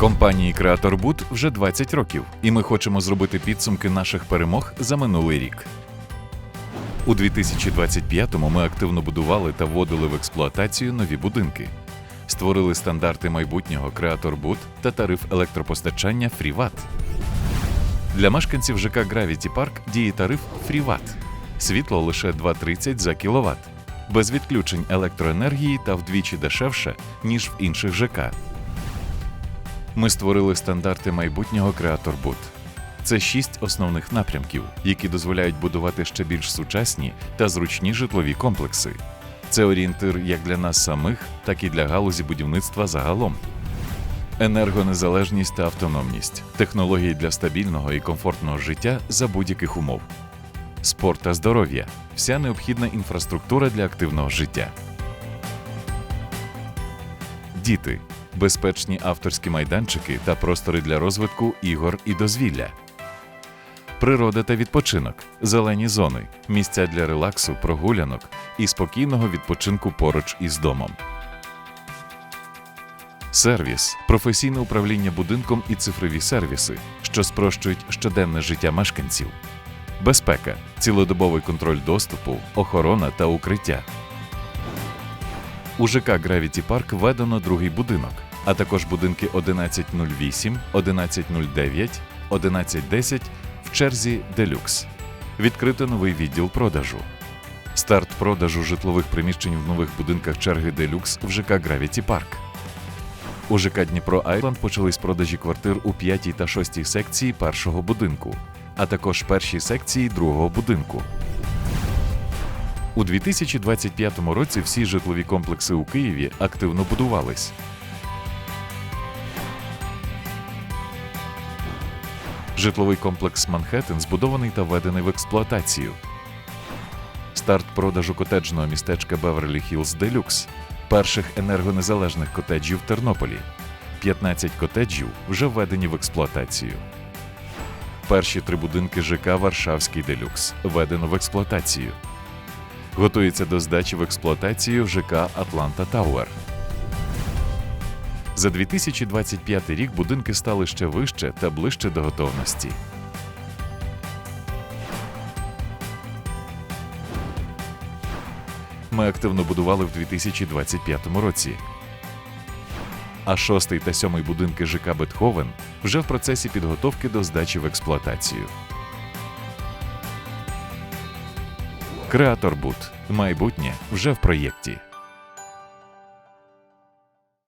Компанії Креатор Бут вже 20 років, і ми хочемо зробити підсумки наших перемог за минулий рік. У 2025-му ми активно будували та вводили в експлуатацію нові будинки. Створили стандарти майбутнього Креатор Бут та тариф електропостачання FreeWatt. Для мешканців ЖК Gravity Park діє тариф FreeWatt. Світло лише 2,30 за кіловат, без відключень електроенергії та вдвічі дешевше, ніж в інших ЖК. Ми створили стандарти майбутнього Креаторбут. Це шість основних напрямків, які дозволяють будувати ще більш сучасні та зручні житлові комплекси. Це орієнтир як для нас самих, так і для галузі будівництва загалом. Енергонезалежність та автономність, технології для стабільного і комфортного життя за будь-яких умов. Спорт та здоров'я вся необхідна інфраструктура для активного життя. Діти безпечні авторські майданчики та простори для розвитку ігор і дозвілля. Природа та відпочинок, зелені зони, місця для релаксу, прогулянок і спокійного відпочинку поруч із домом. Сервіс професійне управління будинком і цифрові сервіси, що спрощують щоденне життя мешканців. Безпека, цілодобовий контроль доступу, охорона та укриття. У ЖК Gravity Park введено другий будинок, а також будинки 1108, 1109, 1110 в черзі Делюкс. Відкрито новий відділ продажу. Старт продажу житлових приміщень в нових будинках черги Делюкс в ЖК Gravity Park. У ЖК Дніпро Айленд почались продажі квартир у 5 та 6 секції першого будинку, а також першій секції другого будинку. У 2025 році всі житлові комплекси у Києві активно будувались. Житловий комплекс Манхеттен збудований та введений в експлуатацію. Старт продажу котеджного містечка Беверлі Хіллз Делюкс, перших енергонезалежних котеджів в Тернополі. 15 котеджів вже введені в експлуатацію. Перші три будинки ЖК Варшавський Делюкс введено в експлуатацію. Готується до здачі в експлуатацію ЖК Атланта Тауер. За 2025 рік будинки стали ще вище та ближче до готовності. Ми активно будували в 2025 році. А шостий та сьомий будинки ЖК Бетховен вже в процесі підготовки до здачі в експлуатацію. Креатор Бут. Майбутнє вже в проєкті.